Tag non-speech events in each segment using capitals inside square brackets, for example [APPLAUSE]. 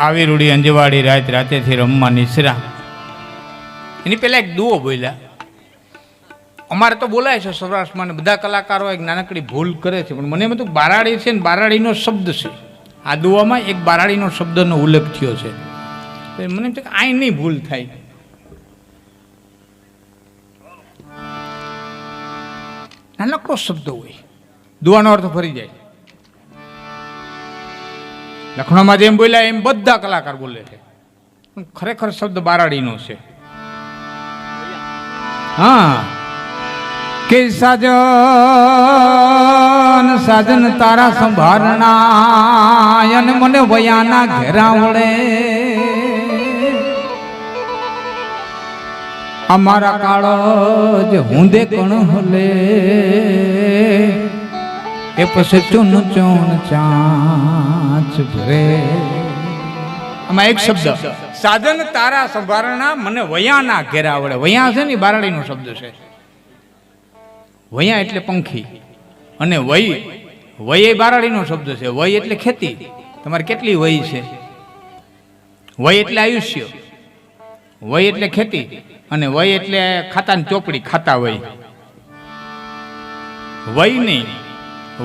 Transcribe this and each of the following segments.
આવી રૂડી અંજવાડી રાત રાતેથી રમવા નિસરા. એની પહેલાં એક દુઓ બોલ્યા. અમારે તો બોલાય છે સૌરાષ્ટ્રમાં બધા કલાકારો એક નાનકડી ભૂલ કરે છે. પણ મને એમ હતું બારાડી છે ને બારાડીનો શબ્દ છે. આ દુવામાં એક બારાડીનો શબ્દનો ઉલ્લેખ થયો છે. મને એમ છે કે આઈ નહીં ભૂલ થાય. નાનકડો શબ્દ હોય. દુવાનો અર્થ ફરી જાય. લખણોમાં જેમ બોલ્યા એમ બધા કલાકાર બોલે છે. પણ ખરેખર શબ્દ બારાડીનો છે. હા. કે સાજન સાજન તારા સંભારણા મને વયાના ઘેરા વળે. અમારા કાળો જ હુંદે કણ હલે. એ પછી ચૂન ચૂન ચાંચ ભરે. આમાં એક શબ્દ. સાધન તારા સંભારણા મને વયાના ઘેરા આવડે. વયા છે ને ઈ બારાડીનો શબ્દ છે. વયા એટલે પંખી. અને વય વય એ બારાડીનો શબ્દ છે. વય એટલે ખેતી. તમારે કેટલી વય છે? વય એટલે આયુષ્ય. વય એટલે ખેતી. અને વય એટલે ખાતાની ચોપડી, ખાતા વય. વય નહીં.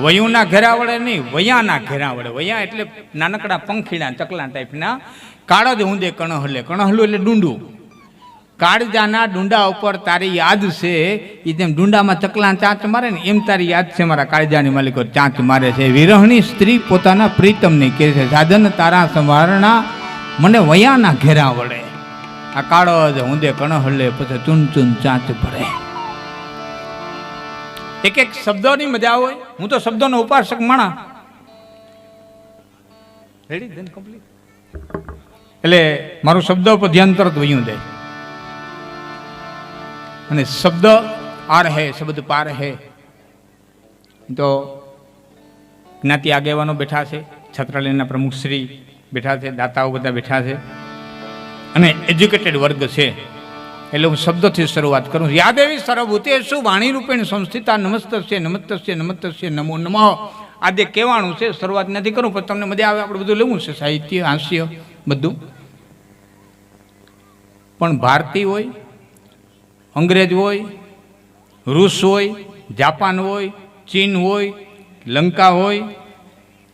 વયુના ઘેરા વડે નહીં, વયાના ઘેરા વડે વયા એટલે નાનકડા પંખીડા ચકલા ટાઈપના કાળજ ઊંધે કણહલે. કણહલું એટલે ડુંડું. કાળજાના ડુંડા ઉપર તારી યાદ છે એ જેમ ડુંડામાં ચકલા ચાંચ મારે ને, એમ તારી યાદ છે મારા કાળજાની માલિકો, ચાંચ મારે છે. વિરહણી સ્ત્રી પોતાના પ્રીતમને કહે છે, સાધન તારા સંવારણા મને વયાના ઘેરા વડે આ કાળો જ ઊંધે કણહલે, પછી ચૂન ચૂન ચાંચ ભરે. એક એક શબ્દોની મજા હોય. હું તો શબ્દોનો ઉપાસક માણા રેડી ધેન કમ્પ્લીટ એટલે મારું શબ્દ પર ધ્યાન તરત વયું જાય. અને શબ્દ આર હે, શબ્દ પાર હે. તો જ્ઞાતિ આગેવાનો બેઠા છે, છત્રાલયના પ્રમુખશ્રી બેઠા છે, દાતાઓ બધા બેઠા છે. અને એજ્યુકેટેડ વર્ગ છે. એટલે હું શબ્દથી શરૂઆત કરું. યાદ એવી સર્વભૂતે શું? વાણી રૂપેણ સંસ્થિતા નમસ્તસ્ય નમસ્તસ્ય નમસ્તસ્ય નમો, નમઃ. આદે કહેવાનું છે, શરૂઆત નથી કરું, પણ તમને મજા આવે, આપણે બધું લેવું છે, સાહિત્ય, હાસ્ય, બધું. પણ ભારતીય હોય, અંગ્રેજ હોય, રૂસ હોય, જાપાન હોય, ચીન હોય, લંકા હોય,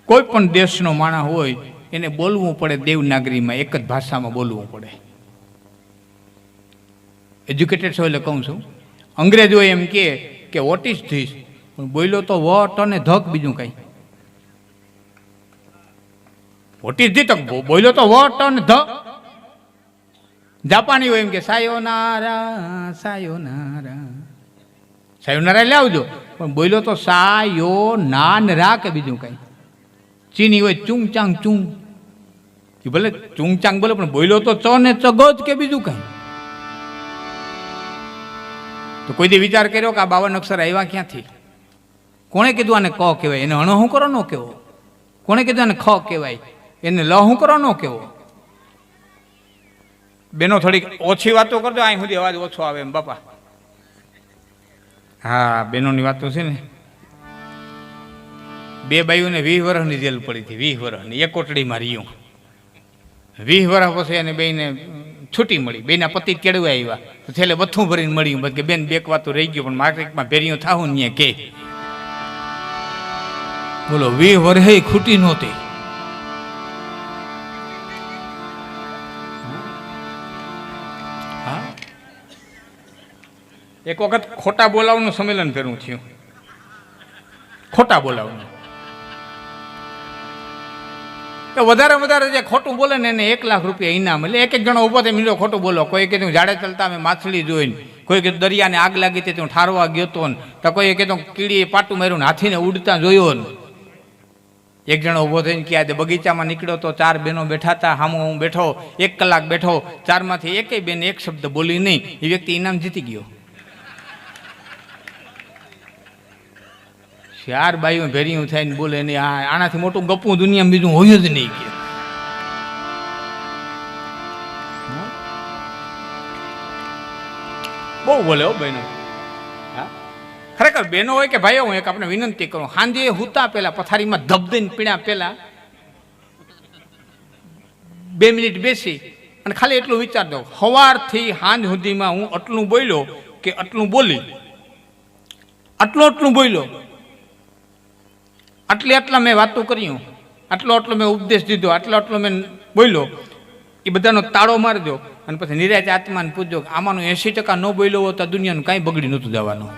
કોઈ પણ દેશનો માણસ હોય, એને બોલવું પડે દેવનાગરીમાં, એક જ ભાષામાં બોલવું પડે. એજ્યુકેટેડ છો એટલે કહું છું. અંગ્રેજો એમ કહે કે વોટ ઇઝ ધીસ પણ બોલ્યો તો વોટ અને ધક બીજું કંઈ. વોટ ઇઝ ધી તક બોલ્યો તો વોટ અને ધ જાપાની હોય એમ કે સાયોનારા સાયોનારા સાયોનારા એટલે આવજો. પણ બોલ્યો તો સાયો નાન રા કે બીજું કંઈ. ચીની હોય ચૂંગ ચાંગ. ચૂંગ ભલે ચૂંગ ચાંગ બોલે, પણ બોલ્યો તો ચ ને ચગો જ કે બીજું કંઈ. તો કોઈ દી વિચાર કર્યો કે આ બાવન અક્ષર આવ્યા ક્યાંથી? કોણે કીધું આને ક કહેવાય? એને અણ હું કરો ન કેવો કોણે કીધું આને ખ કહેવાય? એને લ હું કરો ન કેવો બેનો થોડીક ઓછી વાતો કરજો અહીં સુધી અવાજ ઓછો આવે એમ, બાપા. હા, બેનોની વાતો છે ને. બે બાઈઓને વીસ વર્ષની જેલ પડી હતી, વીસ વર્ષની કોટડીમાં રહ્યું. વીસ વર્ષ પછી એને બેને છૂટી મળી. બેના પતિ કેળવા આવ્યા તો છેલ્લે બથું ભરીને મળ્યું. કે બેન, બેક વાતું રહી ગયું, પણ માર્કેટમાં ભેરિયું થાવું ને કે. બોલો વી વરહે ખૂટી નહોતી. એક વખત ખોટા બોલાવનું સંમેલન ફેરવું થયું. ખોટા બોલાવનું. તો વધારે વધારે જે ખોટું બોલે ને એને એક લાખ રૂપિયા ઇનામ એટલે એક એક જણો ઊભો થઈ મીંડો ખોટું બોલો. કોઈ કે જાડે ચાલતા અમે માછલી જોઈને. કોઈ કે દરિયાને આગ લાગી હતી હું ઠારવા ગયો તો ને. તો કોઈ કે તું કીડીએ પાટું માર્યું ને હાથીને ઉડતા જોયો ને. એક જણો ઊભો થઈને કે આજે બગીચામાં નીકળ્યો તો ચાર બહેનો બેઠા હતા. હામો હું બેઠો, એક કલાક બેઠો. ચારમાંથી એકેય બેન એક શબ્દ બોલી નહીં. એ વ્યક્તિ ઇનામ જીતી ગયો. ચાર બાઈઓ ભેરિયું થઈને બોલે નહીં આ આનાથી મોટું ગપું દુનિયામાં બીજું હોય જ નહીં કે. બહુ બોલે હો બહેનો. હા? ખરેખર બહેનો હોય કે ભાઈઓ હું એક આપણે વિનંતી કરું. સાંજે હુતા પહેલા પથારીમાં ધબધીને પીણા પહેલા બે મિનિટ બેસી અને ખાલી એટલું વિચાર દો. સવારથી સાંજ સુધીમાં હું આટલું બોલ્યો કે આટલું બોલી. આટલું આટલું બોલ્યો. આટલી આટલા મેં વાતો કર્યું આટલો આટલો મેં ઉપદેશ દીધો આટલો આટલો મેં બોલ્યો એ બધાનો તાળો મારજો અને પછી નિરાજ આત્માને પૂછજો કે આમાંનું એંસી ટકા ન બોલ્યો હોત તો દુનિયાનું કાંઈ બગડી નહોતું જવાનું.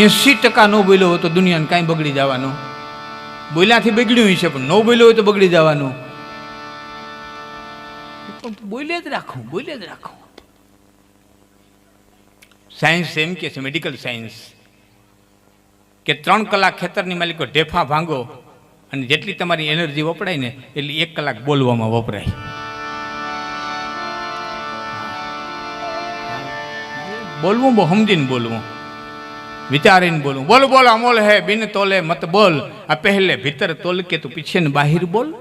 એંસી ટકા ન બોલ્યો હોય તો દુનિયાને કાંઈ બગડી જવાનું. બોલ્યાથી બગડ્યું હશે પણ ન બોલ્યો હોય તો બગડી જવાનું. બોલે જ રાખું બોલે જ રાખું. સાયન્સ એમ કે છે મેડિકલ સાયન્સ કે ત્રણ કલાક ખેતરની માલિકો ઢેફા ભાંગો અને જેટલી તમારી એનર્જી વપરાય ને એટલી એક કલાક બોલવામાં વપરાય. બોલવું બહુ સમજીને બોલવું. વિચારીને બોલવું. બોલ બોલ, અમોલ હે, બિન તોલે મત બોલ. આ પહેલે ભીતર તોલ કે તું પીછે ને બાહિર બોલ.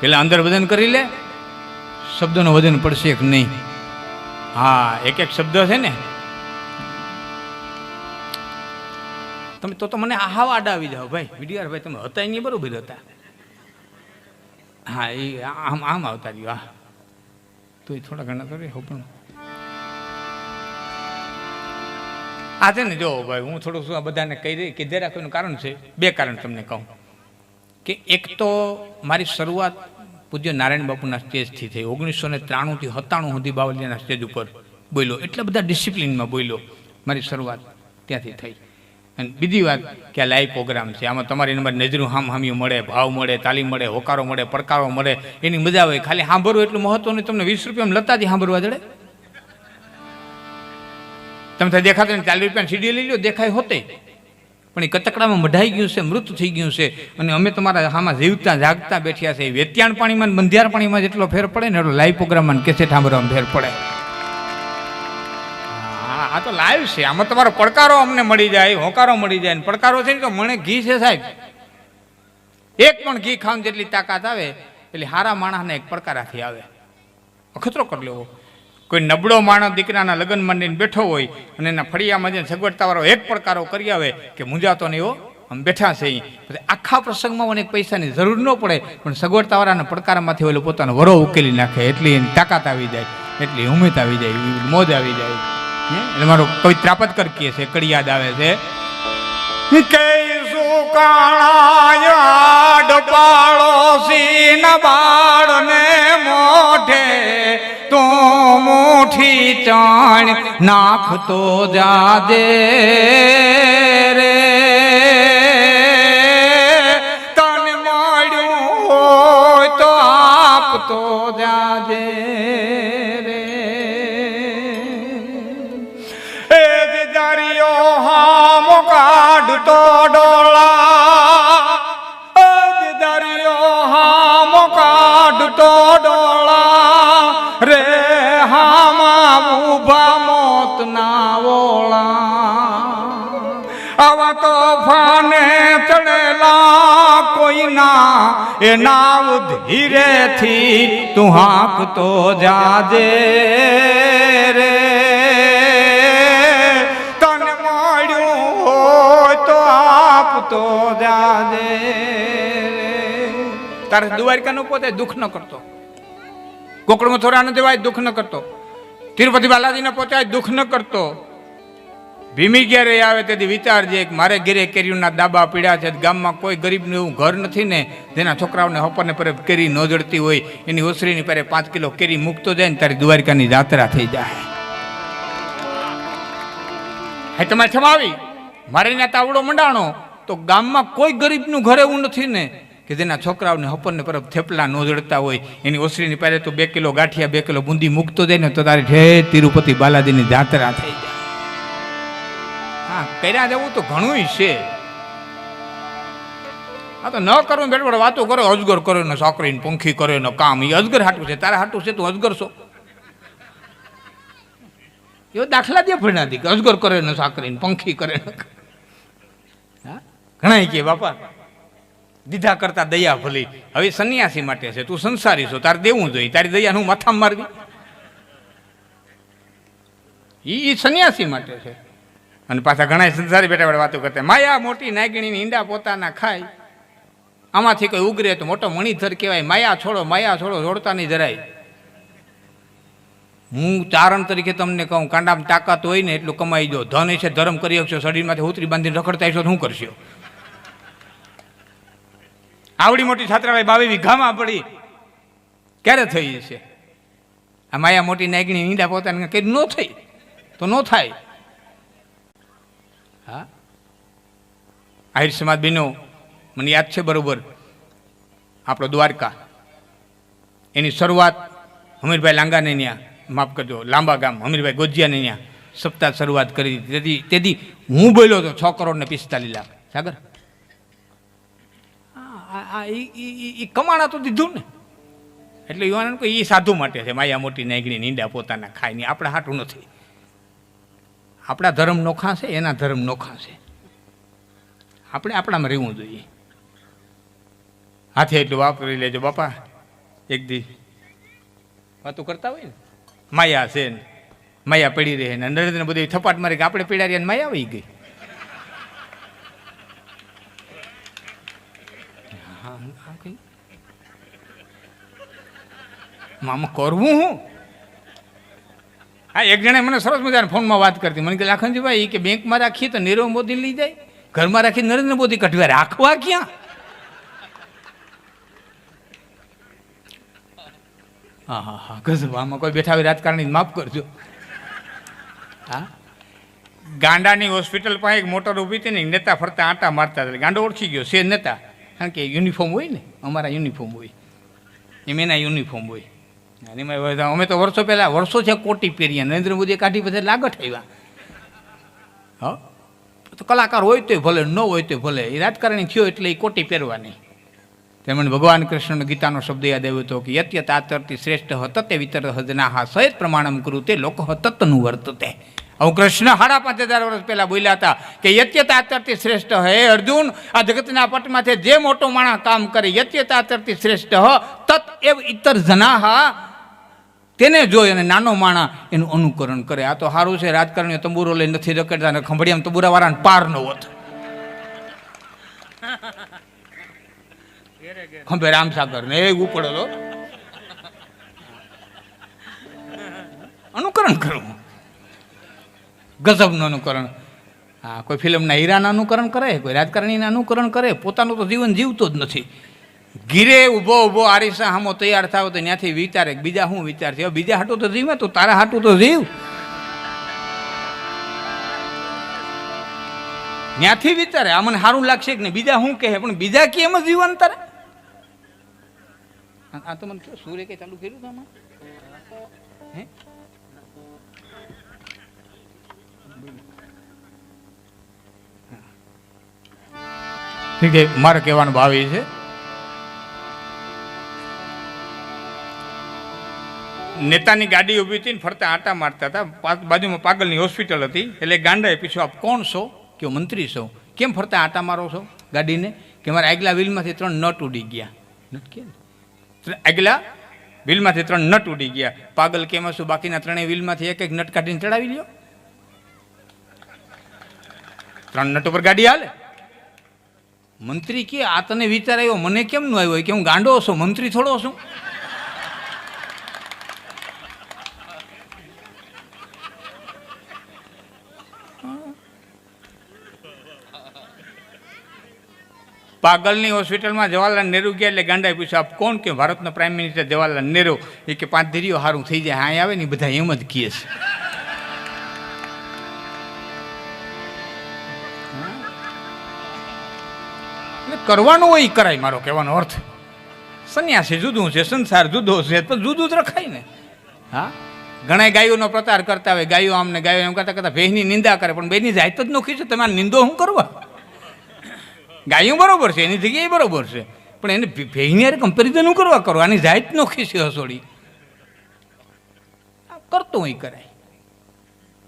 પેલા અંદર વજન કરી લે. શબ્દોનું વજન પડશે કે નહીં? હા એક એક શબ્દ છે ને. તમે તો મને હાવ આડા આવી જાઓ ભાઈ. વિડીયાર ભાઈ, તમે હતા નહીં બરોબર હતા. હા, એ આમ આમ આવતા રહ્યો, હા. તો એ થોડા ઘણા તો હો પણ. આ છે ને જો ભાઈ, હું થોડું શું આ બધાને કહી દઈ કીધે રાખવાનું કારણ છે, બે કારણ તમને કહું. કે એક તો મારી શરૂઆત પૂજ્ય નારાયણ બાપુના સ્ટેજથી થઈ. ઓગણીસો ને ત્રાણુંથી સત્તાણું સુધી બાવલિયાના સ્ટેજ ઉપર બોલ્યો. એટલા બધા ડિસિપ્લિનમાં બોલ્યો મારી શરૂઆત ત્યાંથી થઈ. અને બીજી વાત કે આ લાઈવ પ્રોગ્રામ છે. આમાં તમારી નંબર નજરું હામ હામ્યું મળે, ભાવ મળે, તાલીમ મળે, હોકારો મળે, પડકારો મળે, એની મજા આવે ખાલી સાંભળવું એટલું મહત્વ નહીં, તમને વીસ રૂપિયામાં લતાથી સાંભળવા જડે. તમે દેખાતો ને ચાલીસ રૂપિયા સીડી લઈ લો દેખાય હોતે. પણ એ કતકડામાં મઢાઈ ગયું છે, મૃત થઈ ગયું છે. અને અમે તમારા આમાં જીવતા, જાગતા બેઠ્યા છે. વેત્યાણ પાણીમાં બંધિયાર પાણીમાં જેટલો ફેર પડે ને, એટલો લાઈવ પ્રોગ્રામમાં કેસેટ સાંભળવામાં ફેર પડે. આ તો લાઈવ છે. આમાં તમારો પડકારો અમને મળી જાય, હોકારો મળી જાય ને પડકારો છે ને તો મને ઘી છે સાહેબ. એક પણ ઘી ખાવાની જેટલી તાકાત આવે, એટલે હારા માણસને એક પડકારાથી આવે. અખતરો કરી લેવો. કોઈ નબળો માણસ દીકરાના લગ્ન માંડીને બેઠો હોય અને એના ફળિયામાં જઈને સગવડતાવાળો એક પડકારો કરી આવે કે મૂંઝાતો નહીં એવો આમ બેઠા છે આખા પ્રસંગમાં મને પૈસાની જરૂર ન પડે, પણ સગવડતાવાળાના પડકારમાંથી ઓલો પોતાનો વરો ઉકેલી નાખે, એટલી એની તાકાત આવી જાય, એટલી ઉમેદ આવી જાય, મોજ આવી જાય? એટલે મારો કવિ ત્રાપતકર કહે છે, કડી યાદ આવે છે. કૈસુ કાણાયા ડપાળોસી ન બાળને મોઢે, તો મુઠી ચાણ નાખતો જાજે. આવા તો ફાને ચડેલા કોઈના, એ નાવ ધીરેથી તું હાંકતો જાજે રે. તને મળ્યું હોય તો આપતો જાજે તારે દ્વારકાનો પોતે દુઃખ ન કરતો. કોકડમાં થોડા ન દેવાય દુઃખ ન કરતો. તિરુપતિ બાલાજીને પહોંચાય દુઃખ ન કરતો. ભીમી ક્યારે આવે તેથી વિચારજે કે મારે ઘેરે કેરીઓના દાબા પીડ્યા છે, ગામમાં કોઈ ગરીબનું એવું ઘર નથી ને, જેના છોકરાઓને હપરને પર કેરી ન જડતી હોય, એની ઓસરીની પરે પાંચ કિલો કેરી મૂકતો જાય ને તારી દ્વારકાની જાત્રા થઈ જાય. હે તમે છમાવી મારે ત્યાં તાવડો મંડાણો. તો ગામમાં કોઈ ગરીબનું ઘર એવું નથી ને, કે જેના છોકરાઓને હપરને પર થેપલા ન જડતા હોય, એની ઓસરીની પહેલે તો બે કિલો ગાંઠિયા, બે કિલો બુંદી મૂકતો જાય ને, તો તારી ઠે તિરુપતિ બાલાજીની જાત્રા થઈ જાય. કર્યા જવું તો ઘણું છે. આ તો ન કરવું બેઠ વાતો કરો, અજગર કરો ને છોકરીને, પંખી કરે ને કામ એ અજગર હાટું છે. તારા હાટું છે તું અજગર છો. એવો દાખલા દે ભણાતી કે અજગર કરે ને સાકરીને પંખી કરે ને. ઘણા કે બાપા, દીધા કરતા દયા ભલી. હવે સંન્યાસી માટે છે, તું સંસારી છો, તારે દેવું જોઈએ. તારી દયા હું માથામાં મારવી એ સંન્યાસી માટે છે. અને પાછા ઘણા સંસારી બેઠા બેઠા વાતો કરતા માયા મોટી નાગીણીની ઈંડા પોતાના ખાય. આમાંથી કોઈ ઉગરે તો મોટો મણિધર કહેવાય. માયા છોડો માયા છોડો, જોડતા નહીં જરાય. હું ચારણ તરીકે તમને કહું, કાંડામાં તાકાત હોય ને એટલું કમાઈ દો. ધન છે ધર્મ કરી શકશો શરીરમાંથી ઉતરી બાંધીને રખડતા હશો શું કરશો? આવડી મોટી છાત્રાલય બાવી વીઘામાં પડી. ક્યારે થઈ છે આ માયા મોટી નાગણી ઈંડા પોતાને કઈ ન થઈ તો ન થાય. હા? આહિર સમાજ બહેનો મને યાદ છે બરોબર આપણો દ્વારકા. એની શરૂઆત હમીરભાઈ લાંગાને ત્યાં માફ કરજો લાંબા ગામ હમીરભાઈ ગોજિયાને ત્યાં સપ્તાહ શરૂઆત કરી તેથી તેથી હું બોલ્યો હતો છ કરોડ ને પિસ્તાલીસ લાખ. સાગર? ઈ કમાણા તો દીધું ને. એટલે યુવાન એ સાધુ માટે છે માયા મોટી નાગણી નીંડા પોતાના ખાય નહીં આપણા હાટું નથી. આપણા ધર્મ નોખા એના ધર્મ નોખા આપણે આપણામાં રહેવું જોઈએ. હાથે એટલું વાપરી લેજો, બાપા. એક દી વાતો કરતા હોય ને? માયા છે ને, માયા પડી રહે ને, નરેન્દ્ર બધી થપાટ મારી કે આપણે પીડા ને માયા આવી ગઈ? મામા, કરવું હું? હા, એક જણે મને સરસ મજાના ફોનમાં વાત કરતી. મને કે લાખનજીભાઈ કે બેંકમાં રાખીએ તો નીરવ મોદી લઈ જાય? ઘરમાં રાખી નરેન્દ્ર મોદી કઢવા રાખવા ક્યાં? હા હા હા, ગજબ. કોઈ બેઠા હોય રાજકારણી માફ કરજો. હા? ગાંડાની હોસ્પિટલ પાસે એક મોટર ઊભી હતી ને નેતા ફરતા આંટા મારતા હતા. ગાંડો ઓળખી ગયો છે નેતા. કારણ કે યુનિફોર્મ હોય ને, અમારા યુનિફોર્મ હોય. એમ એના યુનિફોર્મ હોય. એમાં અમે તો વર્ષો પહેલાં, વર્ષો છે કોટી પહેરીયા નરેન્દ્ર મોદીએ કાઢી પછી લાગટ આવ્યા હા? તો કલાકાર હોય તોય ભલે, ન હોય તોય ભલે, એ રાજકારણી થયો એટલે એ કોટી પહેરવાની. તેમણે ભગવાન કૃષ્ણ ગીતાનો શબ્દ યાદ આવ્યો હતો કે, યત્યત આતરતી શ્રેષ્ઠ હતતે વિતર હજનાહા સહેજ પ્રમાણમ કરું તે લોકો તત્તનું વર્તતે. હું કૃષ્ણ સાડા પાંચ હજાર વર્ષ પહેલાં બોલ્યા હતા કે યત્ય આતરતી શ્રેષ્ઠ હે અર્જુન, આ જગતના પટમાંથી જે મોટો માણસ કામ કરે યત્ય આતરતી શ્રેષ્ઠ હ તત એવ ઇતર જનાહા તેને જોઈ અને નાનો માણા એનું અનુકરણ કરે. આ તો સારું છે, રાજકારણીઓ તંબુરો લઈ નથી રખડતા અને ખંભળિયામાં તંબુરાવાળાને પાર ન હોત ખંભે રામસાગર ને એ ઉપડેલો. અનુકરણ કરવું. ગઝબનું અનુકરણ. હા, કોઈ ફિલ્મના હીરાના અનુકરણ કરે, કોઈ રાજકારણીના અનુકરણ કરે. પોતાનું તો જીવન જીવતો જ નથી. ઘીરે ઊભો ઊભો આરીસા હામો તૈયાર થાવ તો ત્યાંથી વિચારે બીજા શું વિચાર થયો બીજા હાટું તો જીવે, તો તારા હાટું તો જીવ. ત્યાંથી વિચારે, આ મને સારું લાગશે કે નહીં? બીજા શું કહે, પણ બીજા કે એમ જીવન તારે? આ તો મને કયો સૂર્ય કઈ ચાલુ કર્યું હતું આમાં? હે? મારે કહેવાનું ભાવી છે નેતાની ગાડી ઊભી હતી ને ફરતા આટા મારતા હતા. બાજુમાં પાગલની હોસ્પિટલ હતી. એટલે ગાંડાએ પૂછ્યું, આપ કોણ છો? કે મંત્રી છો. કેમ ફરતા આટા મારો છો ગાડીને? કે મારા આગલા વ્હીલમાંથી ત્રણ નટ ઉડી ગયા. નટ કે આગલા વ્હીલમાંથી ત્રણ નટ ઉડી ગયા. પાગલ કેમ હશું? બાકીના ત્રણેય વ્હીલમાંથી એક એક નટ કાઢીને ચડાવી લ્યો. ત્રણ નટ ઉપર ગાડી હાલે. મંત્રી કે, આ તને વિચાર આવ્યો? મને કેમ ન આવ્યો? કે હું ગાંડો છું? મંત્રી થોડો છું? પાગલની હોસ્પિટલમાં જવાહરલાલ નહેરુ ગયા એટલે ગાંડાએ પૂછ્યું, આપ કોણ કે ભારતના પ્રાઇમ મિનિસ્ટર જવાહરલાલ નહેરુ? એ કે પાંચ ધીરીઓ સારું થઈ જાય હા આવે ને બધા એમ જ કહે છે. કરવાનું હોય એ કરાય, મારો કહેવાનો અર્થ. સંન્યાસી જુદું છે, સંસાર જુદો છે તો જુદું જ રખાય ને. હા? ઘણા ગાયોનો પ્રચાર કરતા હોય, ગાયો આમને ગાયો એમ કરતા કરતા ભેહની નિંદા કરે, પણ બેની જાયત જ નોખી છે, તમારે નિંદો શું કરવા? ગાયું બરોબર છે, એની જગ્યાએ બરોબર છે. પણ એને ભેહની યાર કમ્પેરિઝન હું કરવા કરો, આની જાત નોખી છે હસોડી. કરતો હોય કરાય.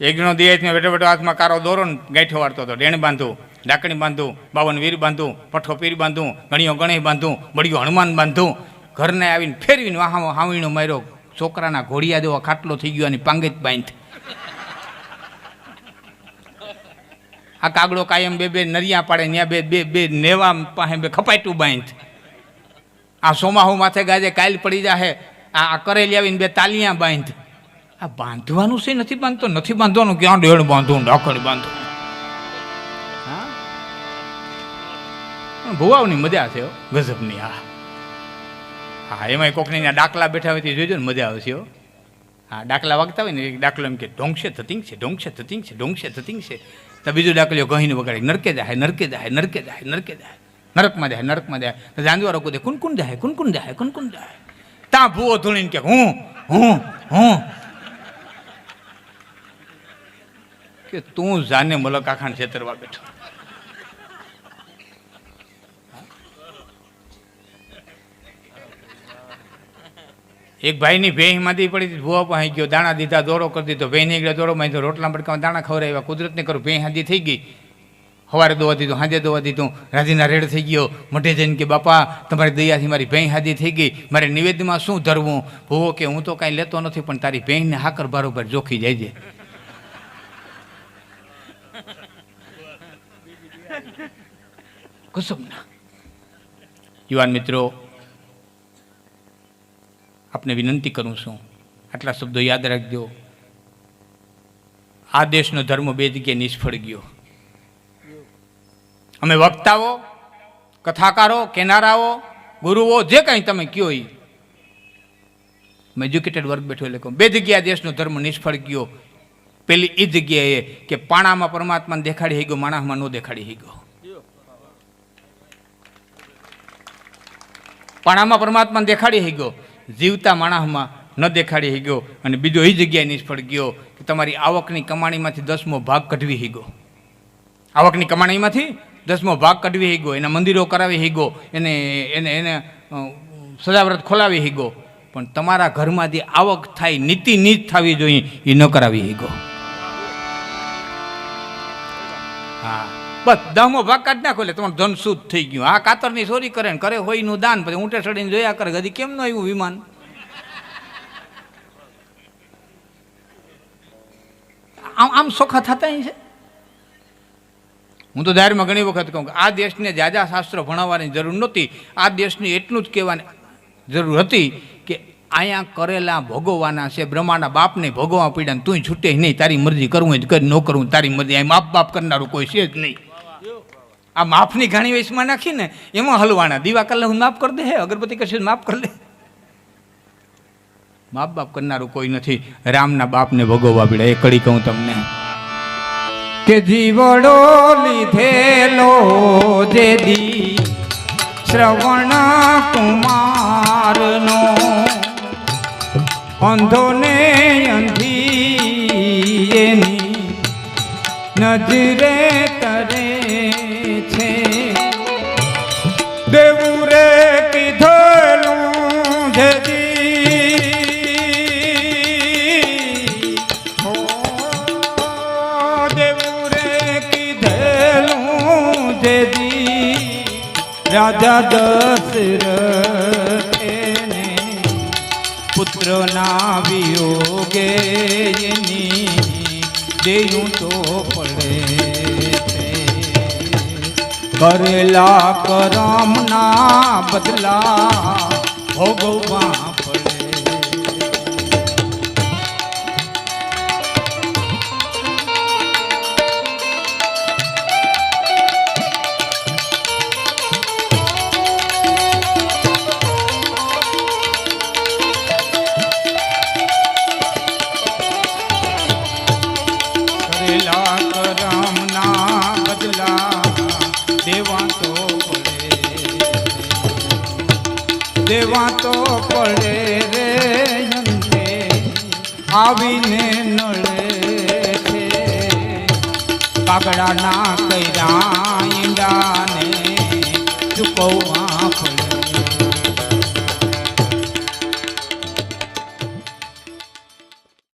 એક જણો દિયાતમાં બેઠો બેઠો હાથમાં કારો દોરો ને ગાંઠો વાળતો હતો, ડેણ બાંધું ડાકણી બાંધું, બાવન વીર બાંધું, પઠ્ઠો પીર બાંધું ગણીઓ ગણેશ બાંધું, બળિયો હનુમાન બાંધું, ઘરને આવીને ફેરવીને વાહામાં હાવીણો માર્યો, છોકરાના ઘોડિયા જેવો ખાટલો થઈ ગયો અને પાંગેત બાંધ આ કાગડો કાયમ બે બે નરિયા પાડે ત્યાં બે બે બે નેવા પાસે બે ખપાટું બાંધ. આ સોમાહુ માથે ગાજે કાયલ પડી જાહે, આ કરેલી આવીને બે તાલિયા બાંધ. આ બાંધવાનું છે, નથી બાંધતો? નથી બાંધવાનું? ક્યાં ડેડ બાંધવું ડાકડ બાંધો? ભુવાઓની મજા છે ગજબની, હા. હા, એમાંય કોકને ડાકલા બેઠા હોય તે જોજો ને મજા આવશે હો. હા, ડાકલા વાગતા હોય ને ડાકલો એમ કે, ઢોંગશે થતિંગ છે ઢોંગશે થતિંગ છે ઢોંગશે થતિંગ છે તો બીજો દાખલો કહીને વગાડે. નરકે જાય નરકે જાય નરકે જાય નરકે જાય નરકમાં જાય નરકમાં જાય તો જાનવરો કુદે કુન કુન જાય કુન કુન જાય કુન કુન જાય ત્યાં ભૂવો ધૂણીને કે હું હું હું. કે તું જાને મલક આખાણ છેતરવા બેઠો. એક ભાઈની ભેંમાંથી પડી હતી, ભૂવા પાસે ગયો દાણા દીધા દોરો કરી દીધો ભેં નીકળ્યા દોરો માં રોટલા બટકામાં દાણા ખવડાવ્યા કુદરતને કરું ભેં હાજી થઈ ગઈ. સવારે દોવા દીધું હાંજે દોવા દીધું રાજીના રેડ થઈ ગયો મોઢે જઈને કે બાપા તમારી દયાથી મારી ભેં હાજી થઈ ગઈ મારે નિવેદનમાં શું ધરવું? ભૂવો કે હું તો કાંઈ લેતો નથી પણ તારી ભેંસને હાકર બરોબર જોખી જાય છે. [LAUGHS] કુસુમના. યુવાન મિત્રો આપને વિનંતી કરું છું. આટલા શબ્દો યાદ રાખજો. આ દેશનો ધર્મ બે જગ્યાએ નિષ્ફળ ગયો. અમે વક્તાઓ, કથાકારો, કેનારાઓ, ગુરુઓ, જે કાંઈ તમે કયો એ એજ્યુકેટેડ વર્ગ બેઠો એટલે બે જગ્યાએ દેશનો ધર્મ નિષ્ફળ ગયો. પેલી એ જગ્યાએ કે પાણામાં પરમાત્માને દેખાડી હઈ ગયો, માણસમાં ન દેખાડી હઈ ગયો. પાણામાં પરમાત્માને દેખાડી હઈ ગયો. જીવતા માણસમાં ન દેખાડી ગયો અને બીજો એ જગ્યાએ નિષ્ફળ ગયો કે તમારી આવકની કમાણીમાંથી દસમો ભાગ કઢવી હી ગયો આવકની કમાણીમાંથી દસમો ભાગ કઢવી ગયો એના મંદિરો કરાવી હી ગયો એને એને એને સજાવ્રત ખોલાવી હી ગયો પણ તમારા ઘરમાંથી આવક થાય, નીતિ નીત થવી જોઈએ, એ ન કરાવી હી ગયો હા. બસ દહમો ભાગ કાઢ નાખો એટલે તમારું ધન શુદ્ધ થઈ ગયું. આ કાતરની ચોરી કરે ને કરે હોયનું દાન, પછી ઊંટે ચડીને જોયા કરે હજી કેમ ન આવ્યું વિમાન? આમ આમ સોખા થતા છે? હું તો દાયરમાં ઘણી વખત કહું કે આ દેશને જાજા શાસ્ત્રો ભણાવવાની જરૂર નહોતી. આ દેશને એટલું જ કહેવાની જરૂર હતી કે અહીંયા કરેલા ભોગવવાના છે, બ્રહ્માના બાપને ભોગવવા પીડા તું છૂટે નહીં. તારી મરજી કરવું જ કરી, ન કરવું તારી મરજી. અહીં માપ બાપ કરનારું કોઈ છે જ નહીં. આ માફની ઘાણી વેશમાં નાખીને એમાં હલવાના. દીવા કલાક હું માફ કરી દે, હે, અગરબત્તી કરશે માફ કરી દે. માપ બાપ કરનારું કોઈ નથી. રામના બાપને ભોગવવા પડે એ કડી કહું તમને કે જીવડો લીધેલો જે દી શ્રવણ કુમારનો અંધો ને અંધી એની નજરે કરે છે. દેવું રે કીધેલું જે દી. દેવું રે કીધેલું પુત્રના વિયોગે એની તો પડે. કરેલા કરમના બદલા ભોગવવા